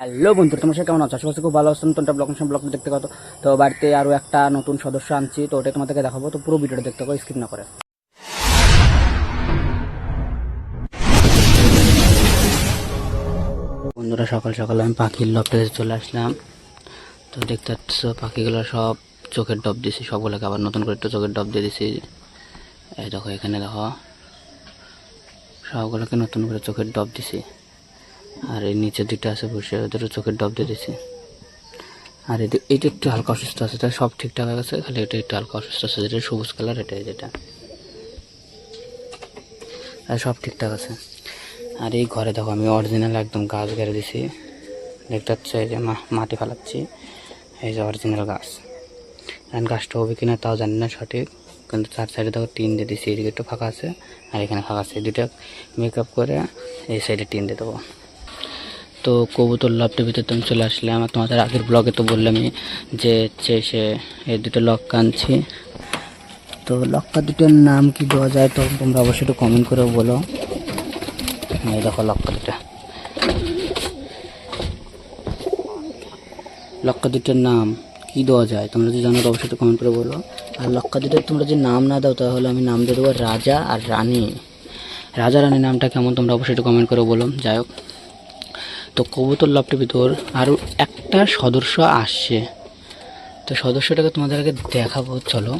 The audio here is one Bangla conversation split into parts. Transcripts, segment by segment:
হ্যালো বন্ধু, তোমার সাথে কেমন আছো? আশা করছি খুব ভালো আছো। নতুনটা ব্লগ ব্লগ দেখতে পাতো তো বাড়িতে আরও একটা নতুন সদস্য আনছি, তো ওটাই তোমাদেরকে দেখাবো। তো পুরো ভিডিওটা দেখতে পাবো স্কিপ না করে। বন্ধুরা, সকাল সকাল আমি পাখির লপটে চলে আসলাম। তো দেখতে পাচ্ছ, পাখিগুলো সব চোখের ডব দিছি সবগুলোকে আবার নতুন করে একটু চোখের ডব দিয়ে দিছি এই দেখো, এখানে দেখো, সবগুলোকে নতুন করে চোখের ডব দিছি আর এই নিচে দুটো আছে বসে, ওদেরও চোখের ডব দিয়ে দিছি আর এইটা একটু হালকা অসুস্থ আছে তাই সব ঠিকঠাক গেছে, খালি এটা একটু হালকা অসুস্থ আছে, যেটা সবুজ কালার এটা যেটা। আর সব ঠিকঠাক আছে। আর এই ঘরে দেখো, আমি অরিজিনাল একদম গাছ গেড়ে দিছি দেখতে পাচ্ছ এই যে মাটি ফেলাচ্ছি, এই যে অরিজিনাল গাছ। এখন গাছটা হবে কিনা তাও জানি না সঠিক, কিন্তু চার সাইডে দেখো টিন দিয়ে দিছি এদিকে একটু ফাঁকা আছে, আর এখানে ফাঁকা আছে। এই দুটো মেকআপ করে এই সাইডে টিন দিয়ে দেবো। তো কবুতর লকটার ভিতরে তো আমি চলে আসলে আমার তোমাদের আগের ব্লগে তো বললামই যে হচ্ছে সে এই দুটো লক আনছি তো লক্কা দুটোর নাম কি দেওয়া যায় তো তোমরা অবশ্যই একটু কমেন্ট করে বলো। এই দেখো লক্কা দুটা। লক্কা দুটোর নাম কি দেওয়া যায় তোমরা যদি জানো তো অবশ্যই একটু কমেন্ট করে বলো। আর লক্কা দুটোর তোমরা যদি নাম না দাও তাহলে আমি নাম দিয়ে দেবো রাজা আর রানী। রাজা রানী নামটা কেমন তোমরা অবশ্যই একটু কমেন্ট করে বলো। যাই হোক। তো কবুতর লপটের ভিতর আরও একটা সদস্য আসছে। তো সদস্যটাকে তোমাদের আগে দেখাবো, চলো।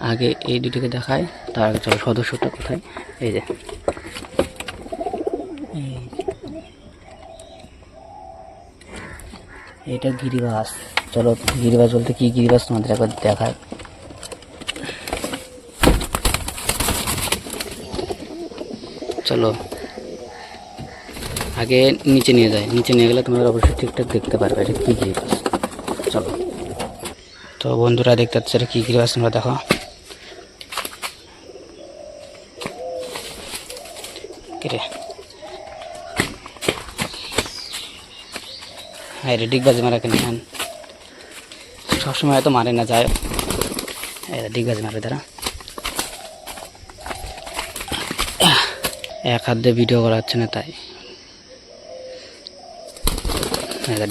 আগে এই দুটিকে দেখায় তার আগে চলো সদস্যটা কোথায়? এই যে। এটা গিরিবাস। চলো গিরিবাস বলতে কি গিরিবাস তোমাদের একবার দেখায় চলো। আগে নিচে নিয়ে যায়, নিচে নিয়ে গেলে তোমরা অবশ্যই ঠিকঠাক দেখতে পারবে এটা কী গিরিবাস চলো। তো বন্ধুরা দেখতে পাচ্ছ এটা কী গিরিবাস তোমরা দেখো। কিরে হ্যাঁ রে, ডিগবাজি মারা কেন হ্যাঁ সবসময় হয়তো মারে না যায় ডিগবাজি মারে তারা এক হাত দিয়ে ভিডিও করা হচ্ছে না তাই।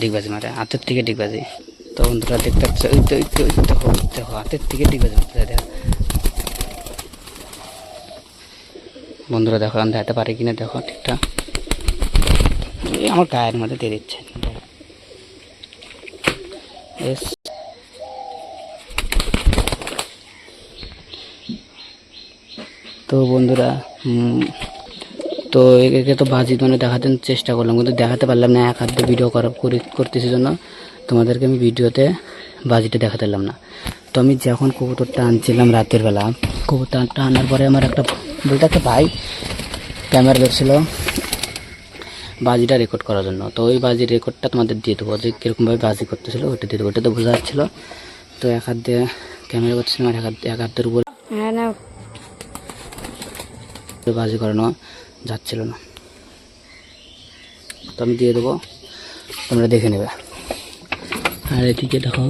ডিগবাজি মারে হাতের থেকে ডিগবাজি তো বন্ধুরা, দেখতে পাচ্ছ ওই তো ওই তো দেখো হাতের থেকে ডিগবাজি মারতে বন্ধুরা, দেখো আমি দেখাতে পারি কিনা, দেখো ঠিকঠাক আমার গায়ের মধ্যে দিয়ে দিচ্ছে। তো বন্ধুরা তো একে তো বাজি মানে দেখাতে চেষ্টা করলাম কিন্তু দেখাতে পারলাম না এক হাত ভিডিও করা করি করতেছি জন্য। তোমাদেরকে আমি ভিডিওতে বাজিটা দেখাতে পারলাম না। তো আমি যখন কবুতরটা আনছিলাম রাতের বেলা কবুতরটা আনার পরে আমার একটা বলতে একটা ভাই ক্যামেরা ধরছিল বাজিটা রেকর্ড করার জন্য। তো ওই বাজির রেকর্ডটা তোমাদের দিয়ে দেবো যে কীরকমভাবে বাজি করতেছিল ওটা দিয়ে দেবো ওটা তো বোঝা যাচ্ছিল। তো এক হাত দিয়ে ক্যামেরা করতেছিলাম আর এক হাত এক হাতের উপর হ্যাঁ বাজি করানো। যাচ্ছিল না। তো আমি দিয়ে দেবো, তোমরা দেখে নেবে। আর এদিকে দেখো,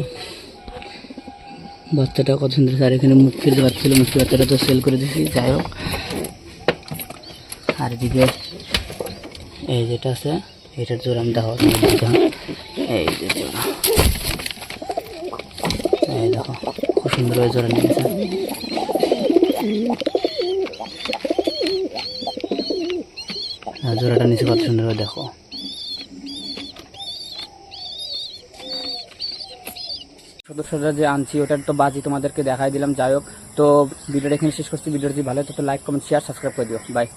বাচ্চাটা কত সুন্দর আর এখানে মুখ ফিরতে পারছিল, মুখি বাচ্চাটা তো সেল করে দিয়েছি যাই হোক। আর এদিকে এই যেটা আছে, এটার জোর আমি দেখো এই যে দেখো, খুব সুন্দর ওই জোড়া আর জোড়াটা নিচে কত সুন্দর দেখো সদস্যরা যে আনছি ওটার তো বাজি তোমাদেরকে দেখাই দিলাম। যাই হোক, তো ভিডিওটা এখানে শেষ করছি। ভিডিওটি ভালো তো লাইক কমেন্ট শেয়ার সাবস্ক্রাইব করে দিও। বাই